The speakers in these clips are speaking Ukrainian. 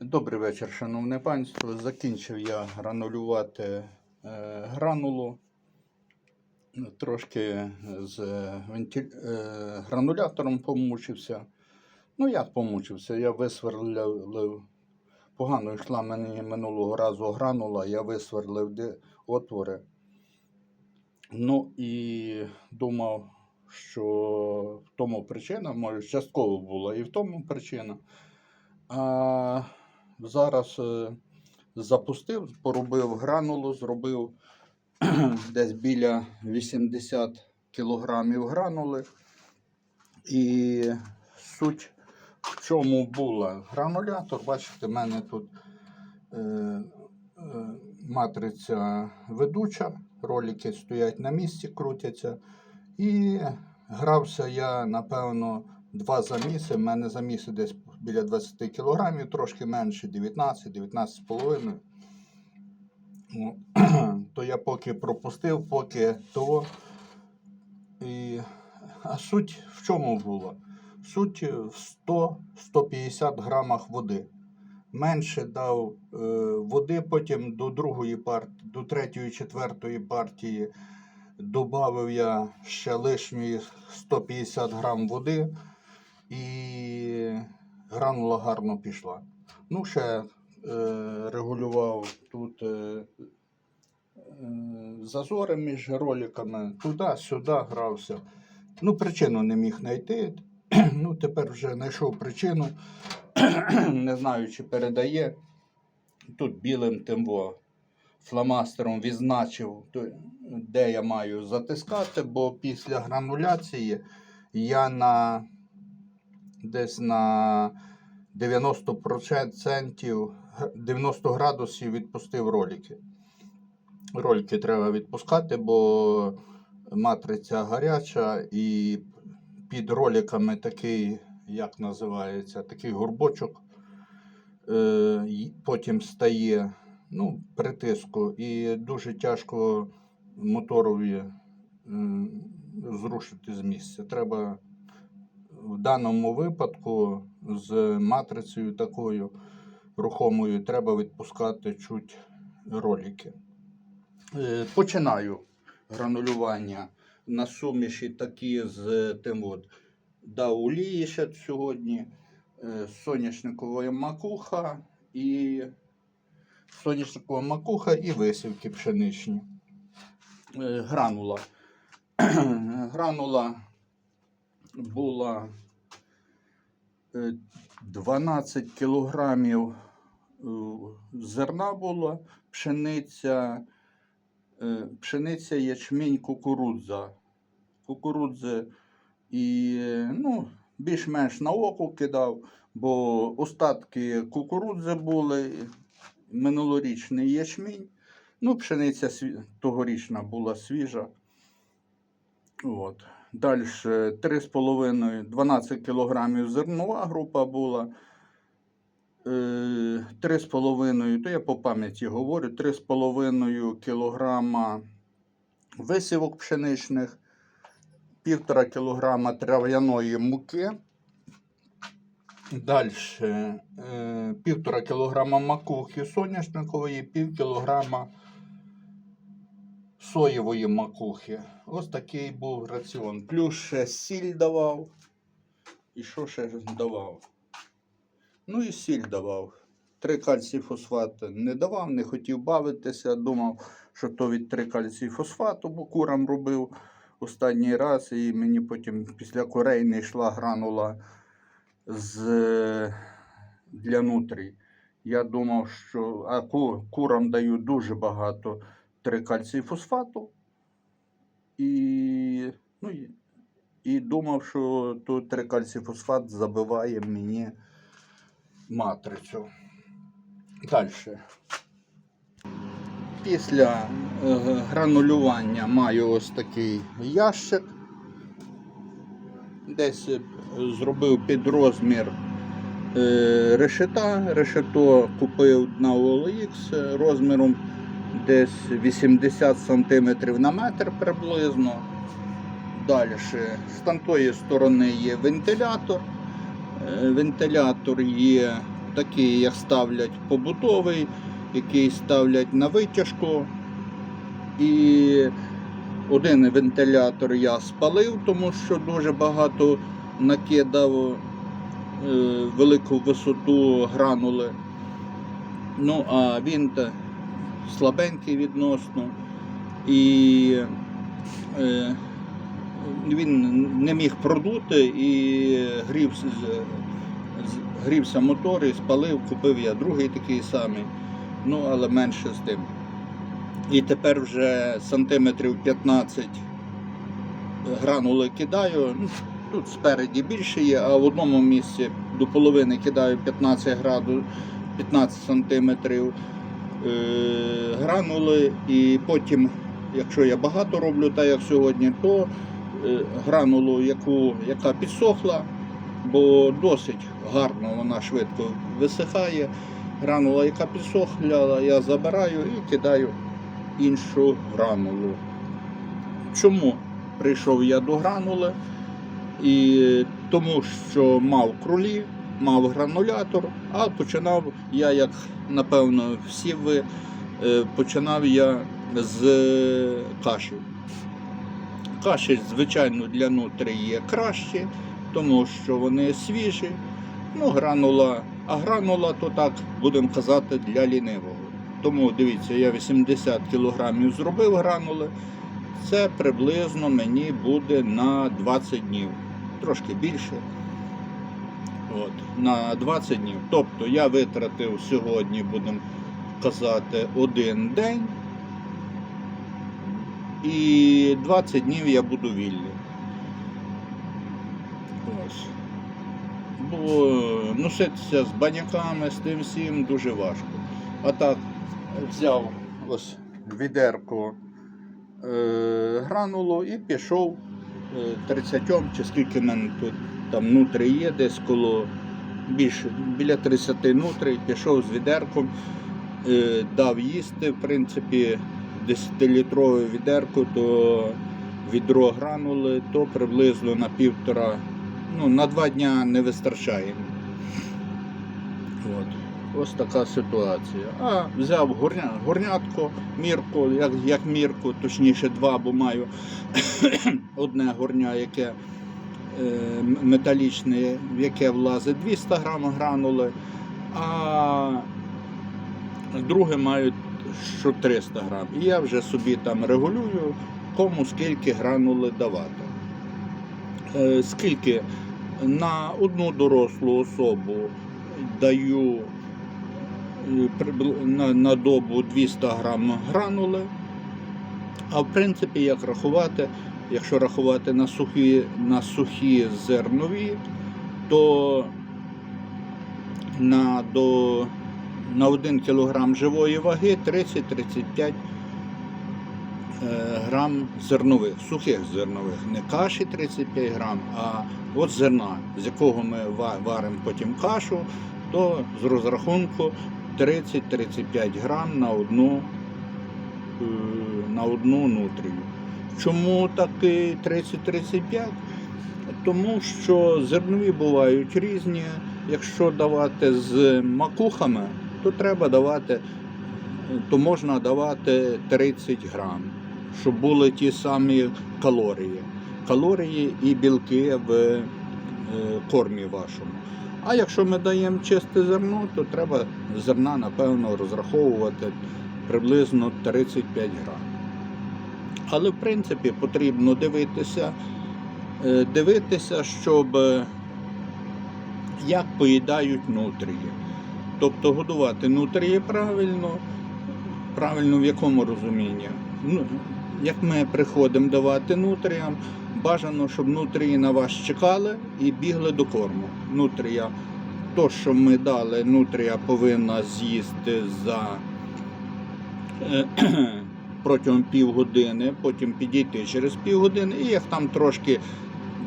Добрий вечір, шановне панство. Закінчив я гранулювати е, гранулу. Трошки з вентиль... е, гранулятором помучився. Ну, як помучився? Я висверлив. Погано йшла мені минулого разу гранула, я висверлив де... отвори. Ну і думав, що в тому причина, може, частково була і в тому причина. А зараз е, запустив, поробив гранулу, зробив десь біля 80 кілограмів гранули. І суть в чому була? Гранулятор, бачите, в мене тут е, е, матриця ведуча, ролики стоять на місці, крутяться. І грався я, напевно, два заміси. У мене заміси десь біля 20 кілограмів, трошки менше, 19, 19,5. Ну, То я поки пропустив, поки того. І... А суть в чому була? Суть в 100-150 грамах води. Менше дав е, води, потім до другої партії, до третьої, четвертої партії додав я ще лишньої 150 грам води, і гранула гарно пішла. Ну, ще е, регулював тут е, е, зазори між роликами, туди-сюди грався. Ну, причину не міг знайти. Ну, тепер вже знайшов причину. Не знаю, чи передає. Тут білим тим во, фломастером відзначив, де я маю затискати, бо після грануляції я на десь на 90%, 90 градусів відпустив ролики. Ролики треба відпускати, бо матриця гаряча і під роликами такий, як називається, такий горбочок. Е, потім стає ну, притиску, і дуже тяжко моторові зрушити з місця. Треба в даному випадку з матрицею такою рухомою треба відпускати чуть ролики. Е, Починаю гранулювання на суміші такі з тим от дав олії ще сьогодні, е, соняшникова макуха і соняшникова макуха і висівки пшеничні. Е, Гранула. Гранула була е, 12 кілограмів е, зерна було, пшениця, е, пшениця, ячмінь, кукурудза. Кукурудзи і е, ну, більш-менш на око кидав, бо остатки кукурудзи були, минулорічний ячмінь. Ну, пшениця тогорічна була свіжа. От. Далі 3,5, 12 кілограмів зернова група була. Е, 3,5, то я по пам'яті говорю, 3,5 кілограма висівок пшеничних, 1,5 кілограма трав'яної муки. Далі 1,5 кілограма макухи соняшникової, пів кілограма соєвої макухи. Ось такий був раціон. Плюс ще сіль давав. І що ще давав? Ну і сіль давав. Три кальцій фосфату не давав, не хотів бавитися. Думав, що то від три кальцій фосфату, бо курам робив останній раз, і мені потім після корей не йшла гранула з, для нутрій. Я думав, що а ку, курам даю дуже багато кальцій фосфату. І, ну, і, думав, що тут три кальцій фосфат забиває мені матрицю. Далі. Після е, гранулювання маю ось такий ящик. Десь е, зробив під розмір е, решета. Решето купив на OLX розміром десь 80 см на метр приблизно. Далі з тамтої сторони є вентилятор. Е, Вентилятор є такий, як ставлять побутовий, який ставлять на витяжку. І один вентилятор я спалив, тому що дуже багато накидав е, велику висоту гранули. Ну, а він слабенький відносно. І е, він не міг продути і з- грівся мотор і спалив, купив я другий такий самий, ну але менше з тим. І тепер вже сантиметрів 15 гранули кидаю. Тут спереді більше є, а в одному місці до половини кидаю 15 граду, 15 сантиметрів гранули, і потім, якщо я багато роблю, так як сьогодні, то е, гранулу, яку, яка підсохла, бо досить гарно вона швидко висихає. Гранула, яка підсохла, я забираю і кидаю іншу гранулу. Чому прийшов я до гранули? І тому що мав крулі, мав гранулятор, а починав я, як напевно всі ви, е, починав я з каші. Каші, звичайно, для нутрі є кращі, тому що вони свіжі. Ну, гранула, а гранула то так, будемо казати, для лінивого. Тому дивіться, я 80 кг зробив гранули. Це приблизно мені буде на 20 днів, трошки більше. От, на 20 днів. Тобто я витратив сьогодні, будемо казати, один день. І 20 днів я буду вільний. Ось. Бо носитися з баняками, з тим всім дуже важко. А так, взяв ось відерко е, гранулу і пішов е, 30 чи скільки мене тут там нутри є, десь коло більше, біля 30 нутрій, пішов з відерком, е, дав їсти, в принципі, 10-літрове відерко, то відро гранули, то приблизно на півтора, ну, на два дня не вистачає. От. Ось така ситуація. А взяв горня, горнятко, мірку, як, як мірку, точніше два, бо маю одне горня, яке металічне, в яке влазить 200 грам гранули, а друге маю що 300 грам. І я вже собі там регулюю, кому скільки гранули давати. Е, Скільки на одну дорослу особу даю е, на добу 200 грам гранули. А в принципі, як рахувати, якщо рахувати на сухі, на сухі зернові, то на, до, на 1 кг живої ваги 30-35 е, грам зернових, сухих зернових, не каші 35 грам, а от зерна, з якого ми варимо потім кашу, то з розрахунку 30-35 грам на одну, е, на одну нутрію. Чому таки 30-35? Тому що зернові бувають різні. Якщо давати з макухами, то треба давати, то можна давати 30 грам, щоб були ті самі калорії. Калорії і білки в е, кормі вашому. А якщо ми даємо чисте зерно, то треба зерна, напевно, розраховувати приблизно 35 грам. Але в принципі потрібно дивитися, е, дивитися, щоб е, як поїдають нутрії. Тобто годувати нутрії правильно, правильно в якому розумінні. Ну, як ми приходимо давати нутріям, бажано, щоб нутрії на вас чекали і бігли до корму. Нутрія, то, що ми дали, нутрія повинна з'їсти за е, протягом півгодини, потім підійти через півгодини, і як там трошки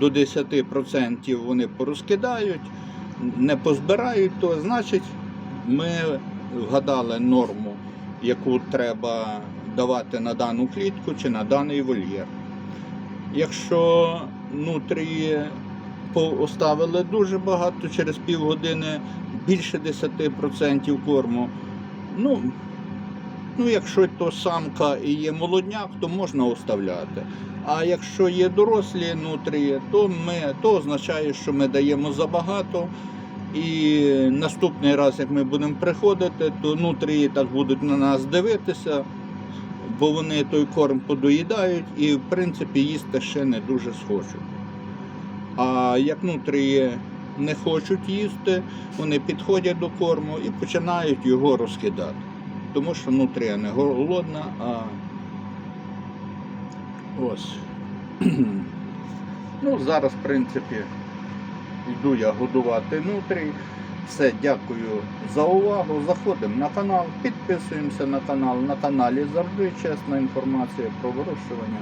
до 10% вони порозкидають, не позбирають, то значить ми вгадали норму, яку треба давати на дану клітку чи на даний вольєр. Якщо нутрії по- оставили дуже багато, через півгодини більше 10% корму. Ну, ну, якщо то самка і є молодняк, то можна оставляти. А якщо є дорослі нутрії, то, ми, то означає, що ми даємо забагато. І наступний раз, як ми будемо приходити, то нутрії так будуть на нас дивитися, бо вони той корм подоїдають і, в принципі, їсти ще не дуже схочуть. А як нутрії не хочуть їсти, вони підходять до корму і починають його розкидати. Тому що нутрія не голодна, а ось. ну, зараз, в принципі, йду я годувати нутрій. Все, дякую за увагу. Заходимо на канал, підписуємося на канал. На каналі завжди чесна інформація про вирощування.